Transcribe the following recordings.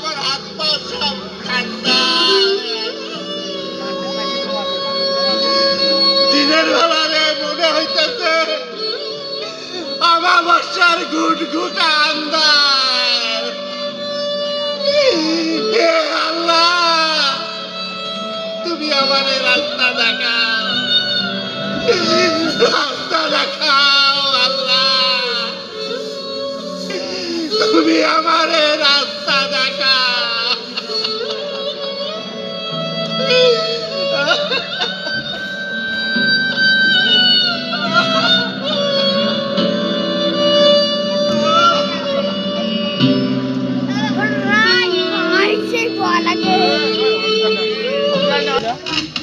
আমার সব দিনের মনে হইতেছে গুট আন্দার তুমি আমার রাস্তা দেখাও। আল্লাহ। তুমি আমার রাস্তা দেখাও।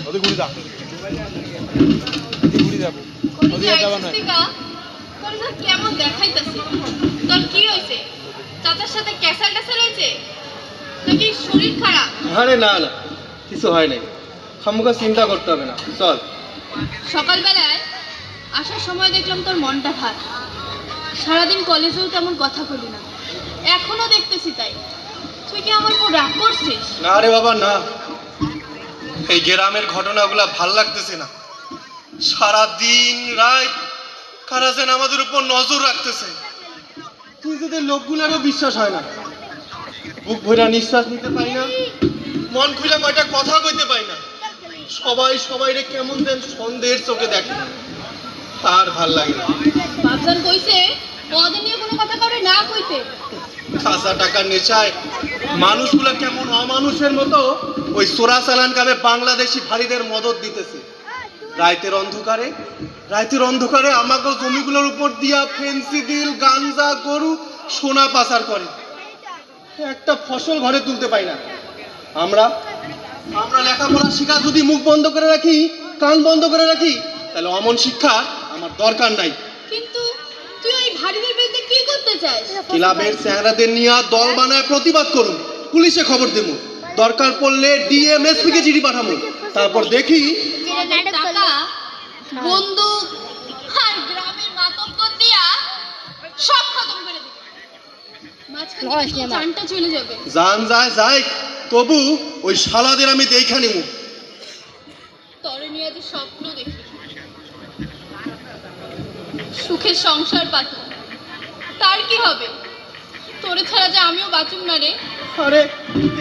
ওদের ঘুরে যা। ঘুরে যাব ওদিকে যাবা না কেমন দেখাইতাছে তোর কি চাচার সাথে ক্যাসাল ট্যাসাল হয়েছে নাকি শরীর খারাপ? আরে না না কিছু হয় নাই। চিন্তা করতে হবে না। চল। সকালবেলায় আসার সময় দেখলাম তোর মনটা খারাপ সারাদিন কলেজেও তেমন কথা বলি না। এখনও দেখতেছি তাই। তুই কি আমার উপর রাগ করছিস? না রে বাবা না। এই গ্রামের ঘটনাগুলা ভালো লাগতেছে না। সারা দিন রাত কারা যেন আমাদের উপর নজর রাখতেছে। তুই যদি লোকগুলারও বিশ্বাস হয় না বুক ভরা নিঃশ্বাস নিতে পাই না মন খুলে কয়টা কথা কইতে পাই না সবাই সবাইরে কেমন যেন সন্দেহের চোখে দেখে। আর ভালো লাগে না। বাপজান কইছে পদের নিয়ে কোনো কথা করে না কইতে। খাসা টাকার নেশায় মানুষগুলো কেমন অমানুষের মতো ওই সোরা চালান কামে বাংলাদেশি ভারীদের মদত দিতেছে। রাইতের অন্ধকারে রাইতের অন্ধকারে আমাকে জমিগুলোর উপর দিয়া ফেন্সি দিল গাঞ্জা গরু সোনা পাচার করে। একটা ফসল ঘরে তুলতে পাই না। আমরা আমরা লেখাপড়া শিখা যদি মুখ বন্ধ করে রাখি কান বন্ধ করে রাখি তাহলে অমন শিক্ষা আমার দরকার নাই। কিন্তু তুই ওই ভারীদের বিরুদ্ধে কি করতে চাস? ক্লাবের চেহারাদের নিয়ে দল বানায় প্রতিবাদ করুন। পুলিশে খবর দেবো। দরকার পড়লে ডিএমএসপি কে চিঠি পাঠাবো। তারপর দেখি বন্দুক আর গ্রামের দিয়া সব খতম করে দিবে। মাঝখানে নয়, কিন্তু নেমা। জানটা চলে যাবে। জান যায় যায় তবু ওই শালাদের আমি দেখা নিব। তরে নিয়ে যে স্বপ্ন দেখি। সুখের সংসার পাতি তার কি হবে? তোরে ছাড়া যে আমিও বাঁচুম না রে। আরে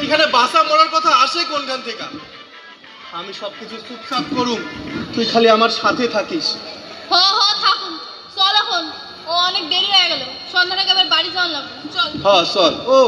এখানে বাসা মরার কথা আসে কোনখান থেকে? আমি সবকিছু চুপচাপ করুম তুই খালি আমার সাথে থাকিস। হ হ থাকুন। চল এখন। ও অনেক দেরি হয়ে গেল। সন্ধ্যাটাকে আগে আবার বাড়ি যাওয়ার লাগবে। চল। হ্যাঁ চল। ও